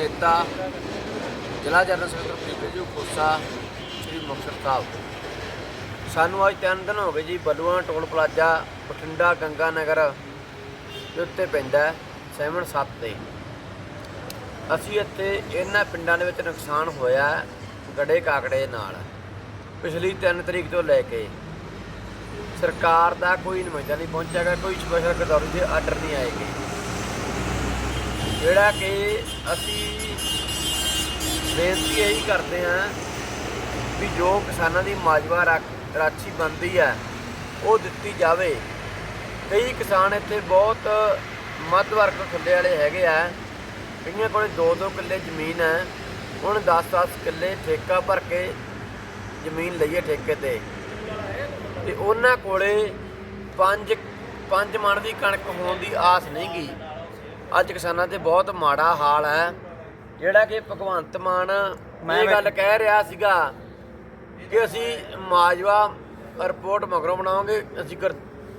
ਨੇਤਾ, ਜ਼ਿਲ੍ਹਾ ਜਨਰਲ ਸਕੱਤਰ ਪੀਪੀਯੂ ਖੋਸਾ ਸ੍ਰੀ ਮੁਕਤਸਰ ਸਾਹਿਬ। ਸਾਨੂੰ ਅੱਜ ਤਿੰਨ ਦਿਨ ਹੋ ਗਏ ਜੀ, ਬਲੂਆਂ ਟੋਲ ਪਲਾਜ਼ਾ ਬਠਿੰਡਾ ਗੰਗਾ ਨਗਰ ਦੇ ਉੱਤੇ ਪੈਂਦਾ ਸੈਵਨ ਸੱਤ ਦੇ ਅਸੀਂ ਇੱਥੇ ਇਹਨਾਂ ਪਿੰਡਾਂ ਦੇ ਵਿੱਚ ਨੁਕਸਾਨ ਹੋਇਆ ਗੜੇ ਕਾਕੜੇ ਨਾਲ। ਪਿਛਲੀ 3 ਤਰੀਕ ਤੋਂ ਲੈ ਕੇ ਸਰਕਾਰ ਦਾ ਕੋਈ ਨੁਮਾਇੰਦਾ ਨਹੀਂ ਪਹੁੰਚਿਆਗਾ ਕੋਈ ਸਪੈਸ਼ਲ ਗਦੌਰੀ ਦੇ ਆਰਡਰ ਨਹੀਂ ਆਏਗੇ ਜਿਹੜਾ ਕਿ ਅਸੀਂ ਬੇਨਤੀ ਇਹੀ ਕਰਦੇ ਹਾਂ ਵੀ ਜੋ ਕਿਸਾਨਾਂ ਦੀ ਮਾਜਵਾ ਰਾਖ- ਰਾਖੀ ਬਣਦੀ ਹੈ, ਉਹ ਦਿੱਤੀ ਜਾਵੇ। ਕਈ ਕਿਸਾਨ ਇੱਥੇ ਬਹੁਤ ਮੱਧ ਵਰਗ ਖੁੱਲੇ ਵਾਲੇ ਹੈਗੇ ਆ। ਕਈਆਂ ਕੋਲੇ 2-2 ਕਿੱਲੇ ਜ਼ਮੀਨ ਹੈ। ਹੁਣ 10-10 ਕਿੱਲੇ ਠੇਕਾ ਭਰ ਕੇ ਜ਼ਮੀਨ ਲਈਏ ਠੇਕੇ ਤੇ। ਤੇ ਉਹਨਾਂ ਕੋਲੇ 5 5 ਮਣ ਦੀ ਕਣਕ ਹੋਣ ਦੀ ਆਸ ਨਹੀਂ ਗਈ। ਅੱਜ ਕਿਸਾਨਾਂ ਤੇ ਬਹੁਤ ਮਾੜਾ ਹਾਲ ਹੈ। ਜਿਹੜਾ ਕਿ ਭਗਵੰਤ ਮਾਨ ਇਹ ਗੱਲ ਕਹਿ ਰਿਹਾ ਸੀਗਾ ਕਿ ਅਸੀਂ ਮਾਜਵਾ ਰਿਪੋਰਟ ਮਗਰੋਂ ਬਣਾਵਾਂਗੇ ਅਸੀਂ ਕਰ-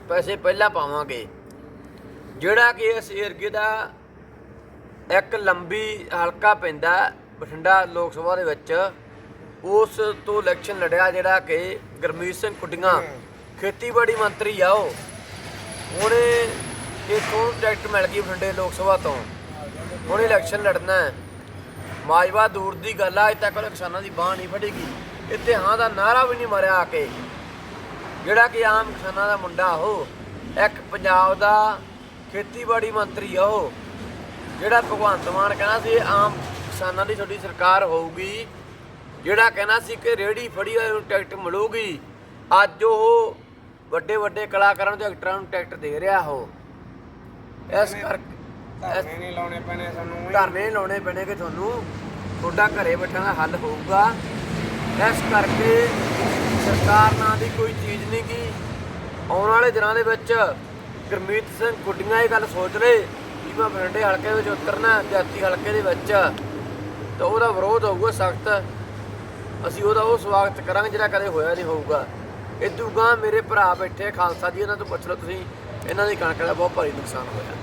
ਪੈਸੇ ਪਹਿਲਾਂ ਪਾਵਾਂਗੇ। ਜਿਹੜਾ ਕਿ ਇਸ ਏਰੀਏ ਦਾ ਇੱਕ ਲੰਬੀ ਹਲਕਾ ਪੈਂਦਾ ਬਠਿੰਡਾ ਲੋਕ ਸਭਾ ਦੇ ਵਿੱਚ। ਉਸ ਤੋਂ ਇਲੈਕਸ਼ਨ ਲੜਿਆ ਜਿਹੜਾ ਕਿ ਗੁਰਮੀਤ ਸਿੰਘ ਕੁੱਡੀਆਂ ਖੇਤੀਬਾੜੀ ਮੰਤਰੀ ਆ ਉਹ। ਉਹਨੇ ਇੱਥੋਂ ਟਿਕਟ ਮਿਲ ਗਈ ਬਠਿੰਡੇ ਲੋਕ ਸਭਾ ਤੋਂ, ਹੁਣ ਇਲੈਕਸ਼ਨ ਲੜਨਾ ਹੈ। ਮਾਜਵਾ ਦੂਰ ਦੀ ਗੱਲ ਆ, ਅਜੇ ਤੱਕ ਉਹਨੇ ਕਿਸਾਨਾਂ ਦੀ ਬਾਹ ਨਹੀਂ ਫੜੇਗੀ ਇੱਥੇ ਹਾਂ ਦਾ ਨਾਰਾ ਵੀ ਨਹੀਂ ਮਾਰਿਆ ਆ ਕੇ। ਜਿਹੜਾ ਕਿ ਆਮ ਕਿਸਾਨਾਂ ਦਾ ਮੁੰਡਾ ਉਹ, ਇੱਕ ਪੰਜਾਬ ਦਾ ਖੇਤੀਬਾੜੀ ਮੰਤਰੀ ਆ ਉਹ। ਜਿਹੜਾ ਭਗਵੰਤ ਮਾਨ ਕਹਿੰਦਾ ਸੀ, ਆਮ ਕਿਸਾਨਾਂ ਦੀ ਤੁਹਾਡੀ ਸਰਕਾਰ ਹੋਊਗੀ। ਜਿਹੜਾ ਕਹਿੰਦਾ ਸੀ ਕਿ ਰੇੜੀ ਫੜੀ ਹੋਈ ਨੂੰ ਟਿਕਟ ਮਿਲੂਗੀ। ਅੱਜ ਉਹ ਵੱਡੇ ਵੱਡੇ ਕਲਾਕਾਰਾਂ ਨੂੰ ਐਕਟਰਾਂ ਨੂੰ ਟਿਕਟ ਦੇ ਰਿਹਾ ਹੋ ਇਸ ਕਰਕੇ ਧਰਨੇ ਨਹੀਂ ਲਾਉਣੇ ਪੈਣੇ ਸਾਨੂੰ ਧਰਨੇ ਲਾਉਣੇ ਪੈਣੇ ਕਿ ਤੁਹਾਨੂੰ ਤੁਹਾਡਾ ਘਰੇ ਬੈਠਣ ਦਾ ਹੱਲ ਹੋਊਗਾ। ਇਸ ਕਰਕੇ ਸਰਕਾਰ ਨਾਂ ਦੀ ਕੋਈ ਚੀਜ਼ ਨਹੀਂ ਗੀ। ਆਉਣ ਵਾਲੇ ਦਿਨਾਂ ਦੇ ਵਿੱਚ ਗੁਰਮੀਤ ਸਿੰਘ ਗੁੱਡੀਆਂ ਇਹ ਗੱਲ ਸੋਚ ਲਏ ਕਿ ਮੈਂ ਬਠਿੰਡੇ ਹਲਕੇ ਵਿੱਚ ਉਤਰਨਾ ਜਾਤੀ ਹਲਕੇ ਦੇ ਵਿੱਚ। ਤਾਂ ਉਹਦਾ ਵਿਰੋਧ ਹੋਊਗਾ ਸਖਤ। ਅਸੀਂ ਉਹਦਾ ਉਹ ਸਵਾਗਤ ਕਰਾਂਗੇ ਜਿਹੜਾ ਕਦੇ ਹੋਇਆ ਨਹੀਂ ਹੋਊਗਾ। ਇਦੂ ਗਾਂ ਮੇਰੇ ਭਰਾ ਬੈਠੇ ਖਾਲਸਾ ਜੀ ਇਹਨਾਂ ਤੋਂ ਪੁੱਛ ਲਓ ਤੁਸੀਂ। ਇਹਨਾਂ ਦੀ ਕਣਕ ਦਾ ਬਹੁਤ ਭਾਰੀ ਨੁਕਸਾਨ ਹੋਇਆ।